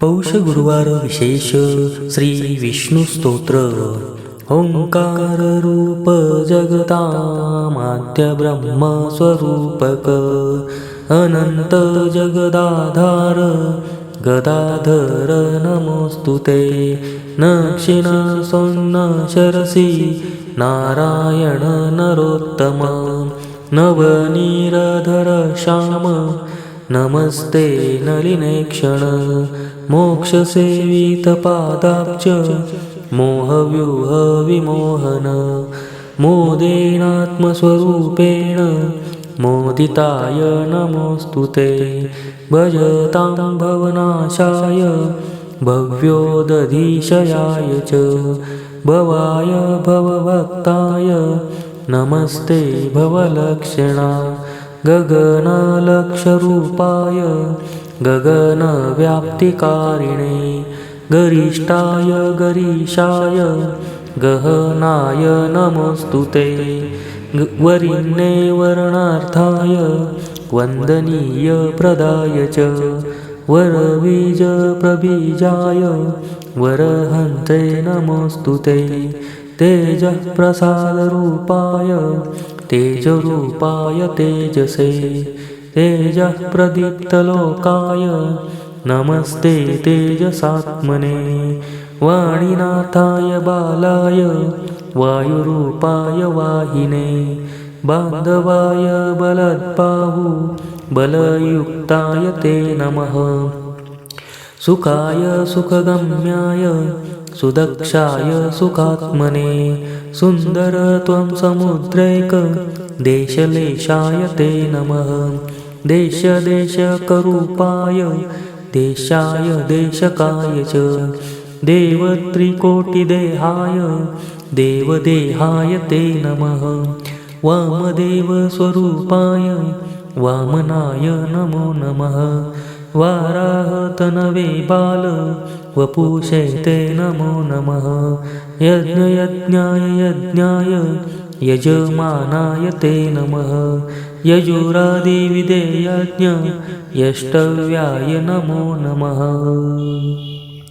पौषगुरुवारविशेष श्रीविष्णुस्तोत्र। ओङ्काररूप जगतामाद्यब्रह्मस्वरूपक अनन्त जगदाधार गदाधर नमोऽस्तु ते न शरसि नारायण नरोत्तम। नवनीरधर श्याम नमस्ते नलिनेक्षण मोक्षसेवितपादाब्ज। मोहव्यूह विमोहन मोदेनात्मस्वरूपेण। मोदिताय नमोऽस्तु ते। भजतां भवनाशाय। भव्योदधीशयाय च। भवाय भवभक्ताय। नमस्ते भवलक्षणा गगनालक्षरूपाय गगनव्याप्तिकारिणे गरिष्ठाय गरीशाय गहनाय नमस्तुते ग- वरिण्ये वर्णार्थाय वन्दनीय प्रदाय च। वरबीजप्रबीजाय वरहन्ते नमोऽस्तु ते। तेजः प्रसादरूपाय तेजरूपाय तेजसे तेजः प्रदीप्तलोकाय नमस्ते तेजसात्मने। वाणीनाथाय बालाय वायुरूपाय वाहिने। बान्धवाय बलद्बाहु बलयुक्ताय ते नमः। सुखाय सुखगम्याय सुदक्षाय सुखात्मने सुन्दरत्वं समुद्रैक देशलेशाय ते नमः। देशदेशकरूपाय देशाय देशकाय च। देवत्रिकोटिदेहाय देवदेहाय ते नमः। वामदेवस्वरूपाय वामनाय नमो नमः। वाराहतनवे बाल वपुषे ते नमो नमः। यज्ञयज्ञाय यज्ञाय यजमानाय ते नमः। यजुरादिविधेयज्ञ यष्टव्याय नमो नमः